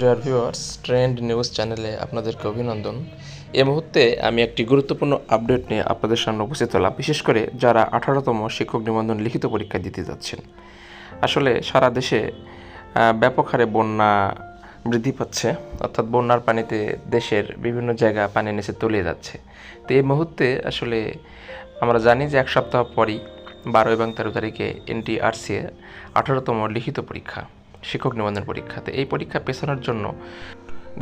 Dear viewers trend news চ্যানেলে আপনাদেরকে অভিনন্দন। এ মুহূর্তে আমি একটি গুরুত্বপূর্ণ আপডেট নিয়ে আপনাদের সামনে উপস্থিত হলাম, বিশেষ করে যারা আঠারোতম শিক্ষক নিবন্ধন লিখিত পরীক্ষা দিতে যাচ্ছেন। আসলে সারা দেশে ব্যাপক হারে বন্যা বৃদ্ধি পাচ্ছে, অর্থাৎ বন্যার পানিতে দেশের বিভিন্ন জায়গা পানি নিচে তলিয়ে যাচ্ছে। তো এই মুহূর্তে আসলে আমরা জানি যে এক সপ্তাহ পরই বারো এবং তেরো তারিখে এনটিআরসি আঠারোতম লিখিত পরীক্ষা। শিক্ষক নিবন্ধন পরীক্ষাতে। এই পরীক্ষা পেছানোর জন্য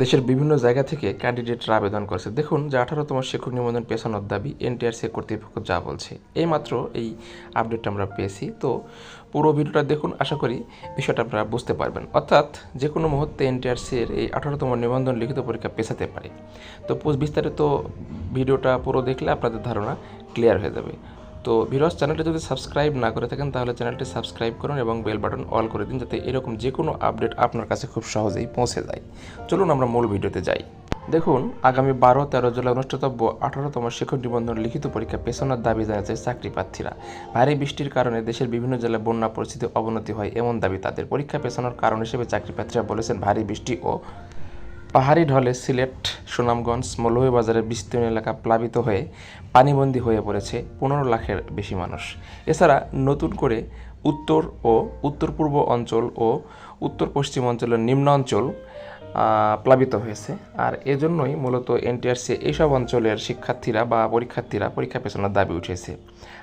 দেশের বিভিন্ন জায়গা থেকে ক্যান্ডিডেটরা আবেদন করেছে। দেখুন, যে আঠারোতম শিক্ষক নিবন্ধন পেছানোর দাবি এনটিআরসি কর্তৃপক্ষ যা বলছে, এইমাত্র এই আপডেটটা আমরা পেয়েছি। তো পুরো ভিডিওটা দেখুন, আশা করি বিষয়টা আপনারা বুঝতে পারবেন। অর্থাৎ যে কোনো মুহূর্তে এনটিআরসি এর এই আঠারোতম নিবন্ধন লিখিত পরীক্ষা পেছাতে পারে। তো বিস্তারিত ভিডিওটা পুরো দেখলে আপনাদের ধারণা ক্লিয়ার হয়ে যাবে। তো ভিরস চ্যানেলটি যদি সাবস্ক্রাইব না করে থাকেন, তাহলে চ্যানেলটি সাবস্ক্রাইব করুন এবং বেল বাটন অল করে দিন যাতে এরকম যে কোনো আপডেট আপনার কাছে খুব সহজেই পৌঁছে যায়। চলুন আমরা মূল ভিডিওতে যাই। দেখুন, আগামী বারো, তেরো জুলাই অনুষ্ঠিতব্য আঠারোতম শিক্ষক নিবন্ধন লিখিত পরীক্ষা পেছনের দাবি জানাচ্ছে চাকরি প্রার্থীরা। ভারী বৃষ্টির কারণে দেশের বিভিন্ন জেলায় বন্যা পরিস্থিতি অবনতি হয়, এমন দাবি তাদের। পরীক্ষা পেছানোর কারণ হিসেবে চাকরি প্রার্থীরা বলেছেন, ভারী বৃষ্টি ও পাহাড়ি ঢলে সিলেট, সুনামগঞ্জ, মৌলভীবাজারের বিস্তীর্ণ এলাকা প্লাবিত হয়ে পানিবন্দী হয়ে পড়েছে পনেরো লাখের বেশি মানুষ। এছাড়া নতুন করে উত্তর ও উত্তর পূর্ব অঞ্চল ও উত্তর পশ্চিম অঞ্চলের নিম্ন অঞ্চল প্লাবিত হয়েছে। আর এজন্যই মূলত এনটিআরসি এইসব অঞ্চলের শিক্ষার্থীরা বা পরীক্ষার্থীরা পরীক্ষা পেছানোর দাবি উঠেছে।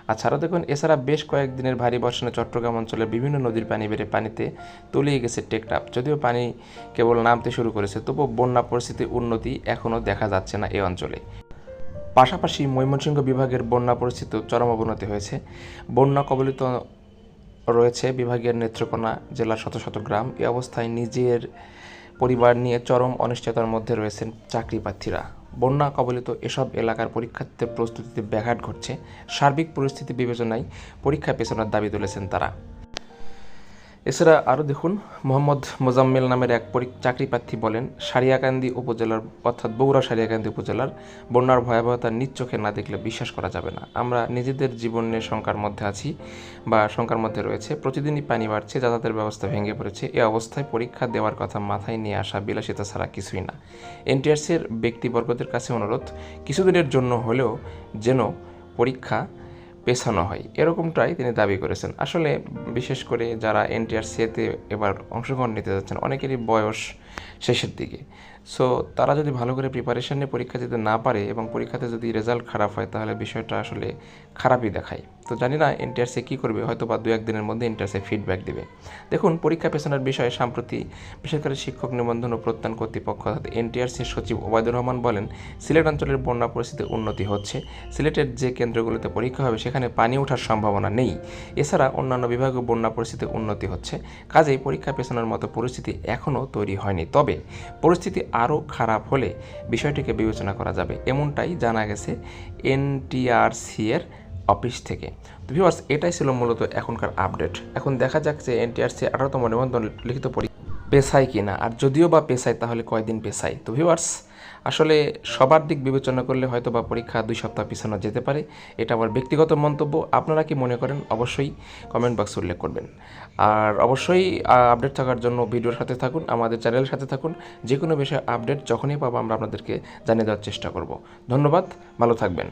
আচ্ছাড়া দেখুন, এছাড়া বেশ কয়েকদিনের ভারী বর্ষণে চট্টগ্রাম অঞ্চলের বিভিন্ন নদীর পানি বেড়ে পানিতে তলিয়ে গেছে টেকটাপ যদিও পানি কেবল নামতে শুরু করেছে তবু বন্যা পরিস্থিতির উন্নতি এখনও দেখা যাচ্ছে না এই অঞ্চলে। পাশাপাশি ময়মনসিংহ বিভাগের বন্যা পরিস্থিতি চরম অবনতি হয়েছে। বন্যা কবলিত রয়েছে বিভাগের নেত্রকোনা জেলার শত শত গ্রাম। এ অবস্থায় নিজের পরিবার নিয়ে চরম অনিশ্চয়তার মধ্যে রয়েছেন চাকরি প্রার্থীরা বন্যা কবলিত এসব এলাকার পরীক্ষার্থীদের প্রস্তুতিতে ব্যাঘাত ঘটছে। সার্বিক পরিস্থিতি বিবেচনায় পরীক্ষা পেছানোর দাবি তুলেছেন তারা। এছাড়া আরও দেখুন, মোহাম্মদ মোজাম্মেল নামের এক চাকরি প্রার্থী বলেন, সারিয়াকান্দি উপজেলার, অর্থাৎ বগুড়া সারিয়াকান্দি উপজেলার বন্যার ভয়াবহতা নিজ চোখে না দেখলে বিশ্বাস করা যাবে না। আমরা নিজেদের জীবনের শঙ্কার মধ্যে আছি বা শঙ্কার মধ্যে রয়েছে। প্রতিদিনই পানি বাড়ছে, যাতায়াতের ব্যবস্থা ভেঙে পড়েছে। এ অবস্থায় পরীক্ষা দেওয়ার কথা মাথায় নিয়ে আসা বিলাসিতা ছাড়া কিছুই না। এনটিআরসির ব্যক্তিবর্গদের কাছে অনুরোধ, কিছুদিনের জন্য হলেও যেন পরীক্ষা পেছানো হয়। এরকমটাই তিনি দাবি করেছেন। আসলে বিশেষ করে যারা এনটিআরসিতে এবার অংশগ্রহণ নিতে যাচ্ছেন, অনেকেরই বয়স শেষের দিকে। সো তারা যদি ভালো করে প্রিপারেশন নিয়ে পরীক্ষা দিতে না পারে এবং পরীক্ষাতে যদি রেজাল্ট খারাপ হয়, তাহলে বিষয়টা আসলে খারাপই দেখায়। তো জানি না এনটিআরসি কী করবে, হয়তো বা দু একদিনের মধ্যে এনটিআরসি ফিডব্যাক দেবে। দেখুন, পরীক্ষা পেছানোর বিষয়ে সাম্প্রতি বিশেষ করে শিক্ষক নিবন্ধন ও প্রত্যয়ন কর্তৃপক্ষ অর্থাৎ এনটিআরসির সচিব ওবায়দুর রহমান বলেন, সিলেট অঞ্চলের বন্যা পরিস্থিতির উন্নতি হচ্ছে। সিলেটের যে কেন্দ্রগুলোতে পরীক্ষা হবে, সেখানে পানি ওঠার সম্ভাবনা নেই। এছাড়া অন্যান্য বিভাগে বন্যা পরিস্থিতির উন্নতি হচ্ছে। কাজেই পরীক্ষা পেছানোর মতো পরিস্থিতি এখনও তৈরি হয়নি তবে পরিস্থিতি আরও খারাপ হলে বিষয়টিকে বিবেচনা করা যাবে, এমনটাই জানা গেছে এনটিআরসি এর অফিস থেকে। তো ভিউয়ার্স, এটাই ছিল মূলত এখনকার আপডেট। এখন দেখা যাক যে এনটিআরসি আঠারোতম নিবন্ধন লিখিত পরীক্ষা পেশায় কিনা। আর যদিও বা পেশায়, তাহলে কয়দিন পেশায়? তো ভিউয়ার্স আসলে সবার দিক বিবেচনা করলে হয়তো বা পরীক্ষা দুই সপ্তাহ পিছানো যেতে পারে। এটা আমার ব্যক্তিগত মন্তব্য। আপনারা কি মনে করেন? অবশ্যই কমেন্ট বক্সে উল্লেখ করবেন। আর অবশ্যই আপডেট থাকার জন্য ভিডিওর সাথে থাকুন, আমাদের চ্যানেলের সাথে থাকুন। যে কোনো বিষয়ে আপডেট যখনই পাবো, আমরা আপনাদেরকে জানিয়ে দেওয়ার চেষ্টা করব। ধন্যবাদ, ভালো থাকবেন।